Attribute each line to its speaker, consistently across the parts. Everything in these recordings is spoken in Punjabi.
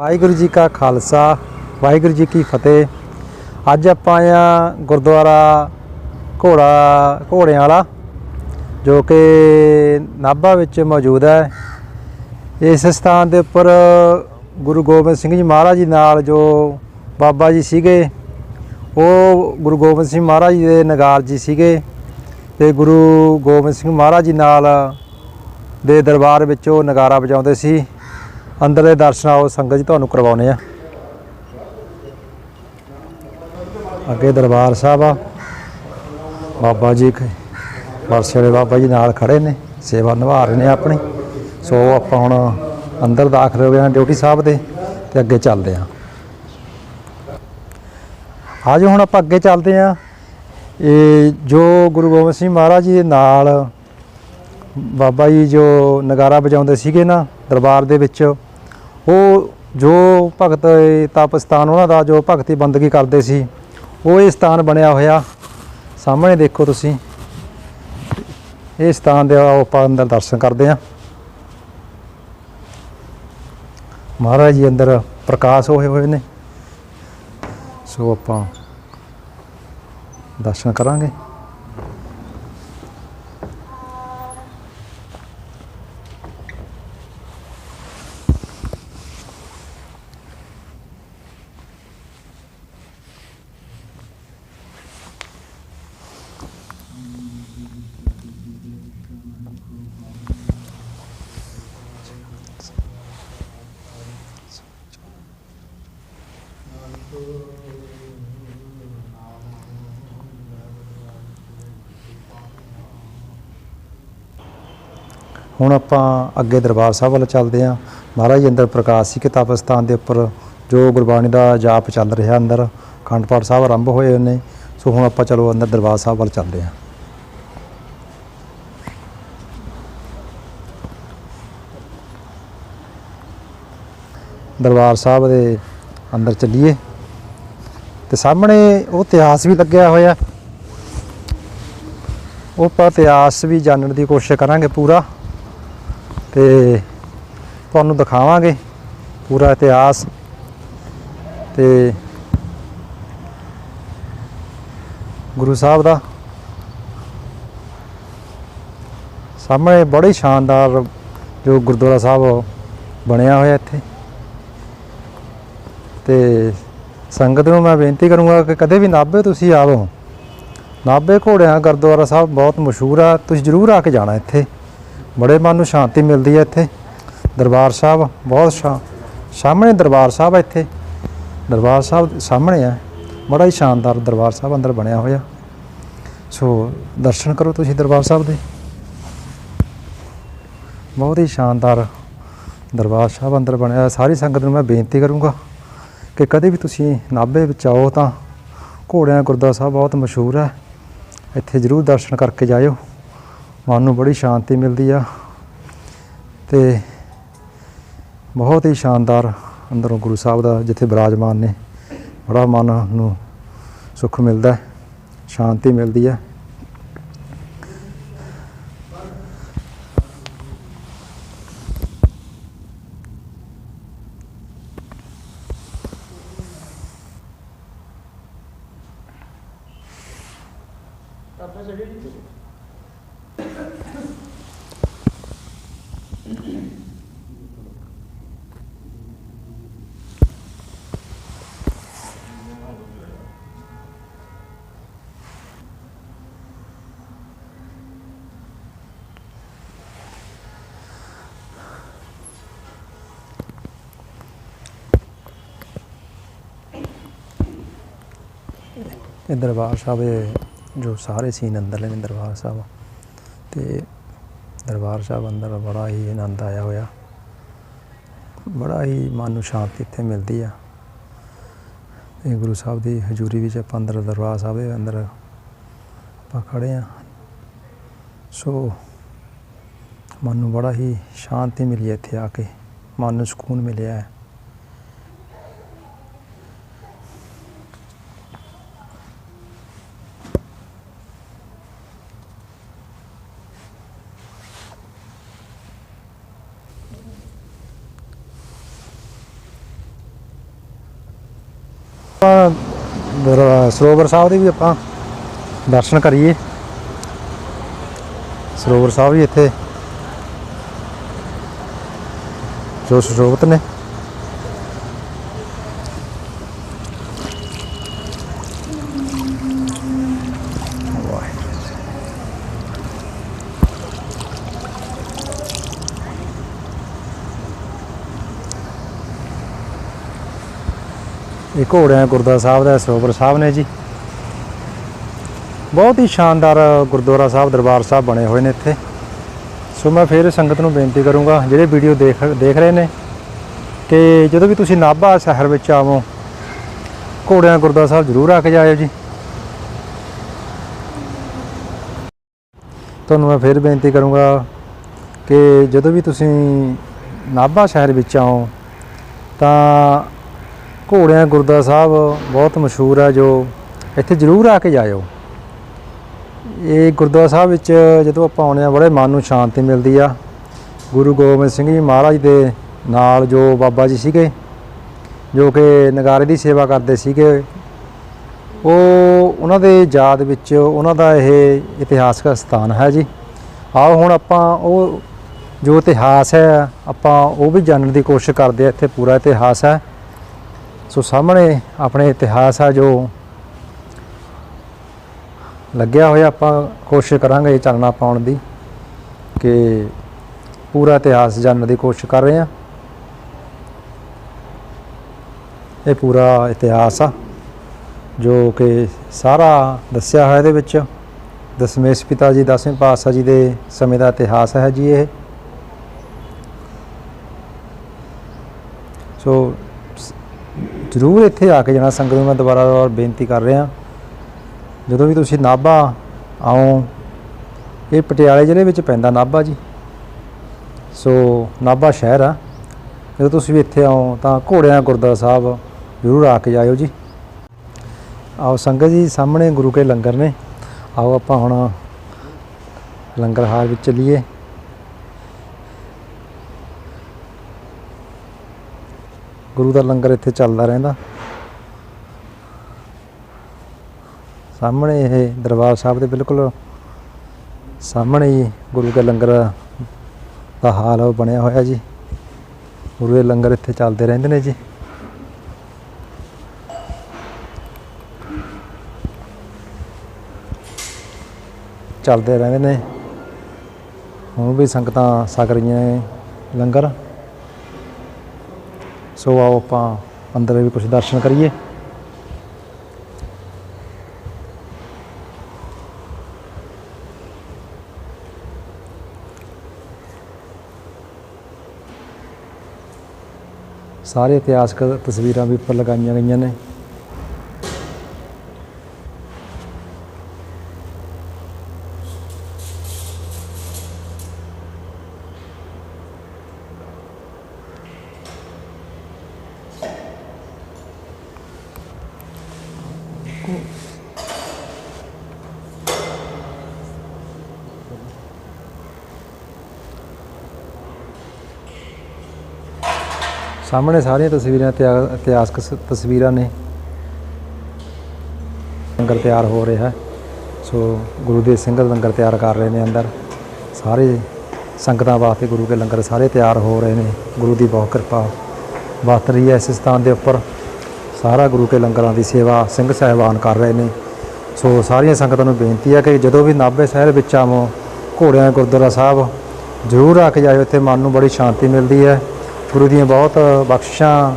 Speaker 1: ਵਾਹਿਗੁਰੂ ਜੀ ਕਾ ਖਾਲਸਾ, ਵਾਹਿਗੁਰੂ ਜੀ ਕੀ ਫਤਿਹ। ਅੱਜ ਆਪਾਂ ਆ ਗੁਰਦੁਆਰਾ ਘੋੜਾ, ਘੋੜਿਆਂ ਵਾਲਾ, ਜੋ ਕਿ ਨਾਭਾ ਵਿੱਚ ਮੌਜੂਦ ਹੈ। ਇਸ ਸਥਾਨ ਦੇ ਉੱਪਰ ਗੁਰੂ ਗੋਬਿੰਦ ਸਿੰਘ ਜੀ ਮਹਾਰਾਜ ਜੀ ਨਾਲ ਜੋ ਬਾਬਾ ਜੀ ਸੀਗੇ, ਉਹ ਗੁਰੂ ਗੋਬਿੰਦ ਸਿੰਘ ਮਹਾਰਾਜ ਜੀ ਦੇ ਨਗਾਰ ਜੀ ਸੀਗੇ ਤੇ ਗੁਰੂ ਗੋਬਿੰਦ ਸਿੰਘ ਮਹਾਰਾਜ ਜੀ ਨਾਲ ਦੇ ਦਰਬਾਰ ਵਿੱਚ ਉਹ ਨਗਾਰਾ ਵਜਾਉਂਦੇ ਸੀ। ਅੰਦਰ ਦੇ ਦਰਸ਼ਨ ਆਓ, ਸੰਗਤ ਜੀ ਤੁਹਾਨੂੰ ਕਰਵਾਉਨੇ ਆ। ਅੱਗੇ ਦਰਬਾਰ ਸਾਹਿਬ ਆ। ਬਾਬਾ ਜੀ ਕ- ਵਾਲੇ ਬਾਬਾ ਜੀ ਨਾਲ ਖੜੇ ਨੇ, ਸੇਵਾ ਨਿਭਾ ਰਹੇ ਨੇ ਆਪਣੀ। ਸੋ ਆਪਾਂ ਹੁਣ ਅੰਦਰ ਦਾਖਲ ਹੋ ਗਏ ਹਾਂ ਡਿਊਟੀ ਸਾਹਿਬ ਦੇ ਤੇ ਅੱਗੇ ਚੱਲਦੇ ਹਾਂ। ਅੱਜ ਹੁਣ ਆਪਾਂ ਅੱਗੇ ਚੱਲਦੇ ਹਾਂ। ਇਹ ਜੋ ਗੁਰੂ ਗੋਬਿੰਦ ਸਿੰਘ ਮਹਾਰਾਜ ਜੀ ਦੇ ਨਾਲ ਬਾਬਾ ਜੀ ਜੋ ਨਗਾਰਾ ਵਜਾਉਂਦੇ ਸੀਗੇ ਨਾ ਦਰਬਾਰ ਦੇ ਵਿੱਚ ਉਹ ਜੋ ਭਗਤ ਇਹ ਸਥਾਨ ਉਹਨਾਂ ਦਾ ਜੋ ਭਗਤੀ ਬੰਦਗੀ ਕਰਦੇ ਸੀ, ਉਹ ਇਹ ਸਥਾਨ ਬਣਿਆ ਹੋਇਆ। ਸਾਹਮਣੇ ਦੇਖੋ ਤੁਸੀਂ। ਇਹ ਸਥਾਨ ਦੇ ਆਪਾਂ ਅੰਦਰ ਦਰਸ਼ਨ ਕਰਦੇ ਹਾਂ। ਮਹਾਰਾਜ ਜੀ ਅੰਦਰ ਪ੍ਰਕਾਸ਼ ਹੋਏ ਹੋਏ ਨੇ। ਸੋ ਆਪਾਂ ਦਰਸ਼ਨ ਕਰਾਂਗੇ। ਹੁਣ ਆਪਾਂ ਅੱਗੇ ਦਰਬਾਰ ਸਾਹਿਬ ਵੱਲ ਚੱਲਦੇ ਹਾਂ। ਮਹਾਰਾਜ ਅੰਦਰ ਪ੍ਰਕਾਸ਼ ਸੀ ਕਿਤਾਬ ਸਥਾਨ ਦੇ ਉੱਪਰ, ਜੋ ਗੁਰਬਾਣੀ ਦਾ ਜਾਪ ਚੱਲ ਰਿਹਾ ਅੰਦਰ। ਅਖੰਡ ਪਾਠ ਸਾਹਿਬ ਆਰੰਭ ਹੋਏ ਨੇ। ਸੋ ਹੁਣ ਆਪਾਂ ਚਲੋ ਅੰਦਰ ਦਰਬਾਰ ਸਾਹਿਬ ਵੱਲ ਚੱਲਦੇ ਹਾਂ। ਦਰਬਾਰ ਸਾਹਿਬ ਦੇ ਅੰਦਰ ਚੱਲੀਏ। ਤੇ ਸਾਹਮਣੇ ਉਹ ਇਤਿਹਾਸ ਵੀ ਲੱਗਿਆ ਹੋਇਆ। ਉਹ ਆਪਾਂ ਇਤਿਹਾਸ ਵੀ ਜਾਣਨ ਦੀ ਕੋਸ਼ਿਸ਼ ਕਰਾਂਗੇ ਪੂਰਾ। ਤੇ ਤੁਹਾਨੂੰ ਦਿਖਾਵਾਂਗੇ ਪੂਰਾ ਇਤਿਹਾਸ ਤੇ ਗੁਰੂ ਸਾਹਿਬ ਦਾ। ਸਾਹਮਣੇ ਬੜੀ ਸ਼ਾਨਦਾਰ ਜੋ ਗੁਰਦੁਆਰਾ ਸਾਹਿਬ ਬਣਿਆ ਹੋਇਆ ਇੱਥੇ। ਤੇ ਸੰਗਤ ਨੂੰ ਮੈਂ ਬੇਨਤੀ ਕਰੂੰਗਾ ਕਿ ਕਦੇ ਵੀ ਨਾਭੇ ਤੁਸੀਂ ਆਵੋ। ਨਾਭੇ ਘੋੜਿਆਂ ਗੁਰਦੁਆਰਾ ਸਾਹਿਬ ਬਹੁਤ ਮਸ਼ਹੂਰ ਆ, ਤੁਸੀਂ ਜ਼ਰੂਰ ਆ ਕੇ ਜਾਣਾ ਇੱਥੇ। ਬੜੇ ਮਨ ਨੂੰ ਸ਼ਾਂਤੀ ਮਿਲਦੀ ਹੈ ਇੱਥੇ। ਦਰਬਾਰ ਸਾਹਿਬ, ਬਹੁਤ ਸ਼ਾ, ਸਾਹਮਣੇ ਦਰਬਾਰ ਸਾਹਿਬ ਹੈ ਇੱਥੇ। ਦਰਬਾਰ ਸਾਹਿਬ ਸਾਹਮਣੇ ਹੈ। ਬੜਾ ਹੀ ਸ਼ਾਨਦਾਰ ਦਰਬਾਰ ਸਾਹਿਬ ਅੰਦਰ ਬਣਿਆ ਹੋਇਆ। ਸੋ ਦਰਸ਼ਨ ਕਰੋ ਤੁਸੀਂ ਦਰਬਾਰ ਸਾਹਿਬ ਦੇ। ਬਹੁਤ ਹੀ ਸ਼ਾਨਦਾਰ ਦਰਬਾਰ ਸਾਹਿਬ ਅੰਦਰ ਬਣਿਆ ਹੋਇਆ। ਸਾਰੀ ਸੰਗਤ ਨੂੰ ਮੈਂ ਬੇਨਤੀ ਕਰੂੰਗਾ ਕਿ ਕਦੇ ਵੀ ਤੁਸੀਂ ਨਾਭੇ ਵਿੱਚ ਆਓ ਤਾਂ ਘੋੜਿਆਂ ਗੁਰਦੁਆਰਾ ਸਾਹਿਬ ਬਹੁਤ ਮਸ਼ਹੂਰ ਹੈ। ਇੱਥੇ ਜ਼ਰੂਰ ਦਰਸ਼ਨ ਕਰਕੇ ਜਾਇਓ। ਮਨ ਨੂੰ ਬੜੀ ਸ਼ਾਂਤੀ ਮਿਲਦੀ ਆ ਤੇ ਬਹੁਤ ਹੀ ਸ਼ਾਨਦਾਰ ਅੰਦਰੋਂ ਗੁਰੂ ਸਾਹਿਬ ਦਾ ਜਿੱਥੇ ਬਿਰਾਜਮਾਨ ਨੇ, ਬੜਾ ਮਨ ਨੂੰ ਸੁੱਖ ਮਿਲਦਾ ਹੈ, ਸ਼ਾਂਤੀ ਮਿਲਦੀ ਹੈ। ਇਹ ਦਰਬਾਰ ਸਾਹਿਬ ਦੇ ਜੋ ਸਾਰੇ ਸੀਨ ਅੰਦਰਲੇ ਨੇ ਦਰਬਾਰ ਸਾਹਿਬ, ਤੇ ਦਰਬਾਰ ਸਾਹਿਬ ਅੰਦਰ ਬੜਾ ਹੀ ਆਨੰਦ ਆਇਆ ਹੋਇਆ। ਬੜਾ ਹੀ ਮਨ ਨੂੰ ਸ਼ਾਂਤੀ ਇੱਥੇ ਮਿਲਦੀ ਆ। ਇਹ ਗੁਰੂ ਸਾਹਿਬ ਦੀ ਹਜ਼ੂਰੀ ਵਿੱਚ ਆਪਾਂ ਅੰਦਰ ਦਰਬਾਰ ਸਾਹਿਬ ਦੇ ਅੰਦਰ ਆਪਾਂ ਖੜੇ ਆ। ਸੋ ਮਨ ਨੂੰ ਬੜਾ ਹੀ ਸ਼ਾਂਤੀ ਮਿਲੀ ਹੈ ਇੱਥੇ ਆ ਕੇ। ਮਨ ਨੂੰ ਸਕੂਨ ਮਿਲਿਆ ਹੈ। ਆਪਾਂ ਦਰ- ਸਰੋਵਰ ਸਾਹਿਬ ਦੇ ਵੀ ਆਪਾਂ ਦਰਸ਼ਨ ਕਰੀਏ। ਸਰੋਵਰ ਸਾਹਿਬ ਵੀ ਇੱਥੇ। ਜੋ ਸਰੋਵਤ ਨੇ। ਇਹ ਘੋੜਿਆਂ ਗੁਰਦੁਆਰਾ ਸਾਹਿਬ ਦਾ ਸਰੋਵਰ ਸਾਹਿਬ ਨੇ ਜੀ। ਬਹੁਤ ਹੀ ਸ਼ਾਨਦਾਰ ਗੁਰਦੁਆਰਾ ਸਾਹਿਬ, ਦਰਬਾਰ ਸਾਹਿਬ ਬਣੇ ਹੋਏ ਨੇ ਇੱਥੇ। ਸੋ ਮੈਂ ਫਿਰ ਸੰਗਤ ਨੂੰ ਬੇਨਤੀ ਕਰੂੰਗਾ, ਜਿਹੜੇ ਵੀਡੀਓ ਦੇਖ ਦੇਖ ਰਹੇ ਨੇ, ਕਿ ਜਦੋਂ ਵੀ ਤੁਸੀਂ ਨਾਭਾ ਸ਼ਹਿਰ ਵਿੱਚ ਆਵੋ, ਘੋੜਿਆਂ ਗੁਰਦੁਆਰਾ ਸਾਹਿਬ ਜ਼ਰੂਰ ਆ ਕੇ ਜਾਇਓ ਜੀ। ਤੁਹਾਨੂੰ ਮੈਂ ਫਿਰ ਬੇਨਤੀ ਕਰੂੰਗਾ ਕਿ ਜਦੋਂ ਵੀ ਤੁਸੀਂ ਨਾਭਾ ਸ਼ਹਿਰ ਵਿੱਚ ਆਓ, ਤਾਂ ਘੋੜਿਆਂ ਗੁਰਦੁਆਰਾ ਸਾਹਿਬ ਬਹੁਤ ਮਸ਼ਹੂਰ ਹੈ ਜੋ ਇੱਥੇ ਜ਼ਰੂਰ ਆ ਕੇ ਜਾਇਓ। ਇਹ ਗੁਰਦੁਆਰਾ ਸਾਹਿਬ ਵਿੱਚ ਜਦੋਂ ਆਪਾਂ ਆਉਂਦੇ ਹਾਂ, ਬੜੇ ਮਨ ਨੂੰ ਸ਼ਾਂਤੀ ਮਿਲਦੀ ਆ। ਗੁਰੂ ਗੋਬਿੰਦ ਸਿੰਘ ਜੀ ਮਹਾਰਾਜ ਦੇ ਨਾਲ ਜੋ ਬਾਬਾ ਜੀ ਸੀਗੇ, ਜੋ ਕਿ ਨਗਾਰੇ ਦੀ ਸੇਵਾ ਕਰਦੇ ਸੀਗੇ, ਉਹ ਉਹਨਾਂ ਦੇ ਯਾਦ ਵਿੱਚ ਉਹਨਾਂ ਦਾ ਇਹ ਇਤਿਹਾਸਕ ਸਥਾਨ ਹੈ ਜੀ। ਆਓ ਹੁਣ ਆਪਾਂ ਉਹ ਜੋ ਇਤਿਹਾਸ ਹੈ, ਆਪਾਂ ਉਹ ਵੀ ਜਾਣਨ ਦੀ ਕੋਸ਼ਿਸ਼ ਕਰਦੇ ਆ ਇੱਥੇ ਪੂਰਾ ਇਤਿਹਾਸ ਹੈ। ਸੋ ਸਾਹਮਣੇ ਆਪਣੇ ਇਤਿਹਾਸ ਆ ਜੋ ਲੱਗਿਆ ਹੋਇਆ, ਆਪਾਂ ਕੋਸ਼ਿਸ਼ ਕਰਾਂਗੇ ਇਹ ਚਾਨਣਾ ਪਾਉਣ ਦੀ ਕਿ ਪੂਰਾ ਇਤਿਹਾਸ ਜਾਣਨ ਦੀ ਕੋਸ਼ਿਸ਼ ਕਰ ਰਹੇ ਹਾਂ। ਇਹ ਪੂਰਾ ਇਤਿਹਾਸ ਆ ਜੋ ਕਿ ਸਾਰਾ ਦੱਸਿਆ ਹੋਇਆ ਇਹਦੇ ਵਿੱਚ। ਦਸਮੇਸ਼ ਪਿਤਾ ਜੀ ਦਸਵੇਂ ਪਾਤਸ਼ਾਹ ਜੀ ਦੇ ਸਮੇਂ ਦਾ ਇਤਿਹਾਸ ਹੈ ਜੀ ਇਹ। ਸੋ ਜ਼ਰੂਰ ਇੱਥੇ ਆ ਕੇ ਜਾਣਾ ਸੰਗਤ ਨੂੰ ਮੈਂ ਦੁਬਾਰਾ ਦੁਬਾਰਾ ਬੇਨਤੀ ਕਰ ਰਿਹਾ। ਜਦੋਂ ਵੀ ਤੁਸੀਂ ਨਾਭਾ ਆਓ, ਇਹ ਪਟਿਆਲੇ ਜ਼ਿਲ੍ਹੇ ਵਿੱਚ ਪੈਂਦਾ ਨਾਭਾ ਜੀ। ਸੋ ਨਾਭਾ ਸ਼ਹਿਰ ਆ। ਜਦੋਂ ਤੁਸੀਂ ਵੀ ਇੱਥੇ ਆਓ ਤਾਂ ਘੋੜਿਆਂ ਗੁਰਦੁਆਰਾ ਸਾਹਿਬ ਜ਼ਰੂਰ ਆ ਕੇ ਜਾਇਓ ਜੀ। ਆਓ ਸੰਗਤ ਜੀ, ਸਾਹਮਣੇ ਗੁਰੂ ਕੇ ਲੰਗਰ ਨੇ। ਆਓ ਆਪਾਂ ਹੁਣ ਲੰਗਰ ਹਾਲ ਵਿੱਚ ਚੱਲੀਏ। ਗੁਰੂ ਦਾ ਲੰਗਰ ਇੱਥੇ ਚੱਲਦਾ ਰਹਿੰਦਾ। ਸਾਹਮਣੇ ਇਹ ਦਰਬਾਰ ਸਾਹਿਬ ਦੇ ਬਿਲਕੁਲ ਸਾਹਮਣੇ ਹੀ ਗੁਰੂ ਕੇ ਲੰਗਰ ਦਾ ਹਾਲ ਉਹ ਬਣਿਆ ਹੋਇਆ ਜੀ। ਗੁਰੂ ਦੇ ਲੰਗਰ ਇੱਥੇ ਚੱਲਦੇ ਰਹਿੰਦੇ ਨੇ ਜੀ। ਚੱਲਦੇ ਰਹਿੰਦੇ ਨੇ। ਹੁਣ ਵੀ ਸੰਗਤਾਂ ਛਕ ਰਹੀਆਂ ਲੰਗਰ। ਸੋ ਆਓ ਆਪਾਂ ਅੰਦਰ ਵੀ ਕੁਝ ਦਰਸ਼ਨ ਕਰੀਏ। ਸਾਰੇ ਇਤਿਹਾਸਕ ਤਸਵੀਰਾਂ ਵੀ ਉੱਪਰ ਲਗਾਈਆਂ ਗਈਆਂ ਨੇ। ਸਾਹਮਣੇ ਸਾਰੀਆਂ ਤਸਵੀਰਾਂ ਇਤਿਹਾ- ਇਤਿਹਾਸਕ ਸ- ਤਸਵੀਰਾਂ ਨੇ। ਲੰਗਰ ਤਿਆਰ ਹੋ ਰਿਹਾ ਹੈ। ਸੋ ਗੁਰੂ ਦੇ ਸਿੰਘ ਲੰਗਰ ਤਿਆਰ ਕਰ ਰਹੇ ਨੇ ਅੰਦਰ। ਸਾਰੇ ਸੰਗਤਾਂ ਵਾਸਤੇ ਗੁਰੂ ਕੇ ਲੰਗਰ ਸਾਰੇ ਤਿਆਰ ਹੋ ਰਹੇ ਨੇ। ਗੁਰੂ ਦੀ ਬਹੁਤ ਕਿਰਪਾ ਵਰਤ ਰਹੀ ਹੈ। ਇਸ ਸਥਾਨ ਦੇ ਉੱਪਰ ਸਾਰਾ ਗੁਰੂ ਕੇ ਲੰਗਰਾਂ ਦੀ ਸੇਵਾ ਸਿੰਘ ਸਾਹਿਬਾਨ ਕਰ ਰਹੇ ਨੇ। ਸੋ ਸਾਰੀਆਂ ਸੰਗਤਾਂ ਨੂੰ ਬੇਨਤੀ ਹੈ ਕਿ ਜਦੋਂ ਵੀ ਨਾਭੇ ਸ਼ਹਿਰ ਵਿੱਚ ਆਵੋ ਘੋੜਿਆਂ ਗੁਰਦੁਆਰਾ ਸਾਹਿਬ ਜ਼ਰੂਰ ਆ ਕੇ ਜਾਇਓ। ਇੱਥੇ ਮਨ ਨੂੰ ਬੜੀ ਸ਼ਾਂਤੀ ਮਿਲਦੀ ਹੈ। ਗੁਰੂ ਦੀਆਂ ਬਹੁਤ ਬਖਸ਼ਿਸ਼ਾਂ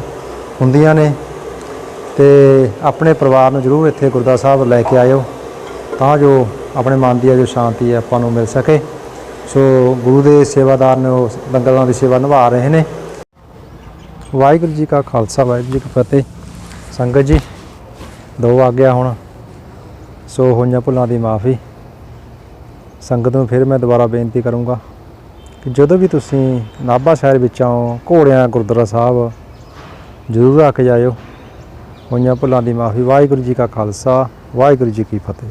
Speaker 1: ਹੁੰਦੀਆਂ ਨੇ ਤੇ ਆਪਣੇ ਪਰਿਵਾਰ ਨੂੰ ਜ਼ਰੂਰ ਇੱਥੇ ਗੁਰਦੁਆਰਾ ਸਾਹਿਬ ਲੈ ਕੇ ਆਇਓ ਤਾਂ ਜੋ ਆਪਣੇ ਮਨ ਦੀ ਜੋ ਸ਼ਾਂਤੀ ਹੈ ਆਪਾਂ ਨੂੰ ਮਿਲ ਸਕੇ। ਸੋ ਗੁਰੂ ਦੇ ਸੇਵਾਦਾਰ ਨੇ ਉਹ ਲੰਗਰਾਂ ਦੀ ਸੇਵਾ ਨਿਭਾ ਰਹੇ ਨੇ। ਵਾਹਿਗੁਰੂ ਜੀ ਕਾ ਖਾਲਸਾ, ਵਾਹਿਗੁਰੂ ਜੀ ਕੀ ਫਤਿਹ। ਸੰਗਤ ਜੀ, ਦੋ ਆ ਗਿਆ ਹੁਣ। ਸੋ ਹੋਈਆਂ ਭੁੱਲਾਂ ਦੀ ਮਾਫੀ। ਸੰਗਤ ਨੂੰ ਫਿਰ ਮੈਂ ਦੁਬਾਰਾ ਬੇਨਤੀ ਕਰੂੰਗਾ। ਕਿ ਜਦੋਂ ਵੀ ਤੁਸੀਂ ਨਾਭਾ ਸ਼ਹਿਰ ਵਿੱਚ ਆਓ ਘੋੜਿਆਂ ਗੁਰਦੁਆਰਾ ਸਾਹਿਬ ਜ਼ਰੂਰ ਆ ਕੇ ਜਾਇਓ। ਹੋਈਆਂ ਭੁੱਲਾਂ ਦੀ ਮਾਫੀ। ਵਾਹਿਗੁਰੂ ਜੀ ਕਾ ਖਾਲਸਾ, ਵਾਹਿਗੁਰੂ ਜੀ ਕੀ ਫਤਿਹ।